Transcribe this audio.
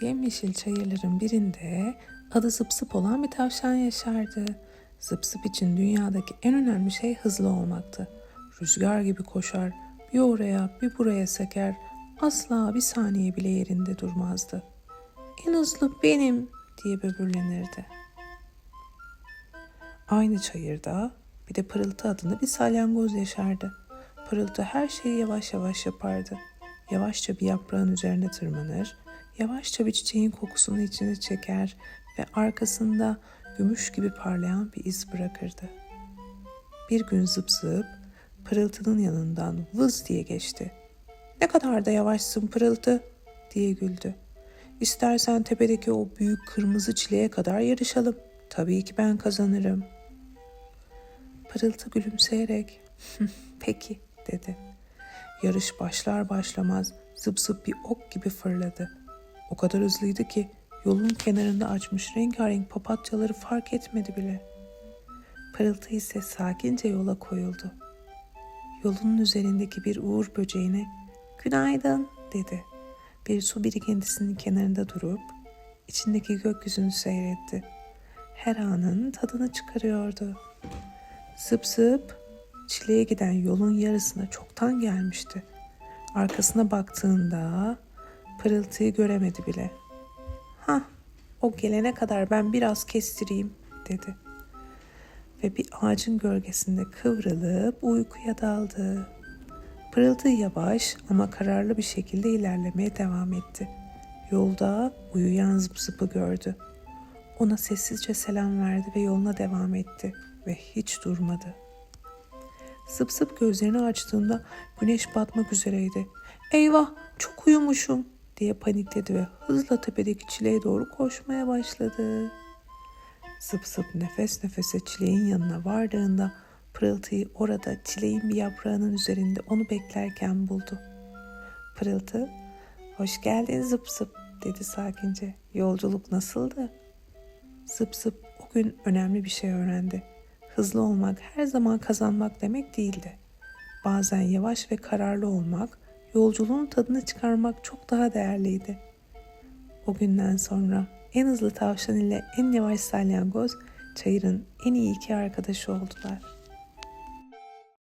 Yemyeşil çayırların birinde adı Zıp olan bir tavşan yaşardı. Zıp için dünyadaki en önemli şey hızlı olmaktı. Rüzgar gibi koşar, bir oraya bir buraya seker, asla bir saniye bile yerinde durmazdı. En hızlı benim diye böbürlenirdi. Aynı çayırda bir de Pırıltı adında bir salyangoz yaşardı. Pırıltı her şeyi yavaş yavaş yapardı. Yavaşça bir yaprağın üzerine tırmanır, yavaşça bir çiçeğin kokusunu içine çeker ve arkasında gümüş gibi parlayan bir iz bırakırdı. Bir gün zıp zıp Pırıltı'nın yanından vız diye geçti. Ne kadar da yavaşsın Pırıltı diye güldü. İstersen tepedeki o büyük kırmızı çileğe kadar yarışalım. Tabii ki ben kazanırım. Pırıltı gülümseyerek peki dedi. Yarış başlar başlamaz zıp zıp bir ok gibi fırladı. O kadar hızlıydı ki yolun kenarında açmış rengarenk papatyaları fark etmedi bile. Pırıltı ise sakince yola koyuldu. Yolunun üzerindeki bir uğur böceğine günaydın dedi. Bir su birikintisinin kenarında durup içindeki gökyüzünü seyretti. Her anın tadını çıkarıyordu. Zıp zıp çileğe giden yolun yarısına çoktan gelmişti. Arkasına baktığında pırıltıyı göremedi bile. Ha, o gelene kadar ben biraz kestireyim dedi. Ve bir ağacın gölgesinde kıvrılıp uykuya daldı. Pırıltı yavaş ama kararlı bir şekilde ilerlemeye devam etti. Yolda uyuyan zıp zıpı gördü. Ona sessizce selam verdi ve yoluna devam etti ve hiç durmadı. Zıp zıp gözlerini açtığında güneş batmak üzereydi. Eyvah çok uyumuşum diye panikledi ve hızla tepedeki çileğe doğru koşmaya başladı. Zıp zıp nefes nefese çileğin yanına vardığında pırıltıyı orada çileğin bir yaprağının üzerinde onu beklerken buldu. Pırıltı, hoş geldin zıp zıp dedi sakince. Yolculuk nasıldı? Zıp zıp o gün önemli bir şey öğrendi. Hızlı olmak her zaman kazanmak demek değildi. Bazen yavaş ve kararlı olmak, yolculuğun tadını çıkarmak çok daha değerliydi. O günden sonra en hızlı tavşan ile en yavaş salyangoz çayırın en iyi iki arkadaşı oldular.